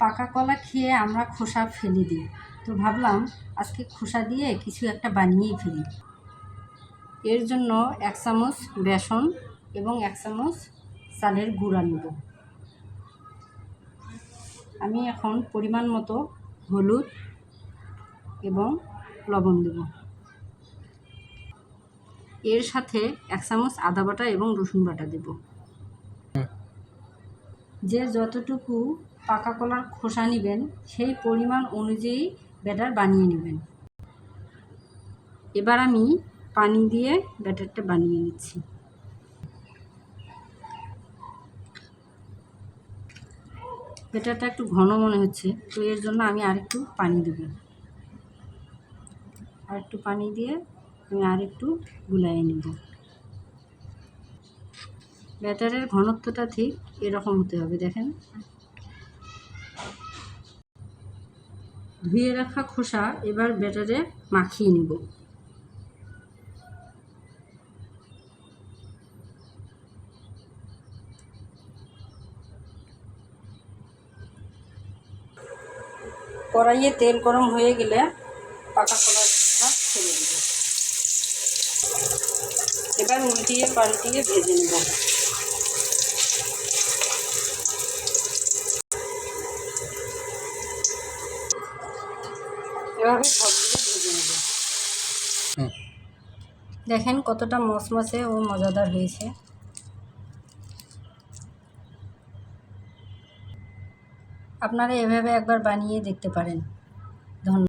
পাকা কলা খেয়ে আমরা খোসা ফেলে দিই। তো ভাবলাম আজকে খোসা দিয়ে কিছু একটা বানিয়েই ফেলি। এর জন্য এক চামচ বেসন এবং এক চামচ চালের গুঁড়া নেব। আমি এখন পরিমাণ মতো হলুদ এবং লবণ দেব। এর সাথে এক চামচ আদা বাটা এবং রসুন বাটা দেব। যে যতটুকু পাকা কলার খোসা নেবেন, সেই পরিমাণ অনুযায়ী ব্যাটার বানিয়ে নেবেন। এবার আমি পানি দিয়ে ব্যাটারটা বানিয়ে নিচ্ছি। ব্যাটারটা একটু ঘন মনে হচ্ছে, তো এর জন্য আমি আরেকটু পানি দেব। আর একটু পানি দিয়ে আমি আরেকটু গুলাইয়ে নেব। ব্যাটারের ঘনত্বটা ঠিক এরকম হতে হবে, দেখেন। ধুয়ে রাখা খোসা এবার ব্যাটারে মাখিয়ে নেব। কড়াইয়ে তেল গরম হয়ে গেলে পাকা কলার ছেড়ে দেব। এবার উল্টিয়ে পাল্টিয়ে ভেজে নেব। দেখেন কতটা মসমসে ও মজাদার হয়েছে। আপনারা এভাবে একবার বানিয়ে দেখতে পারেন। ধন্যবাদ।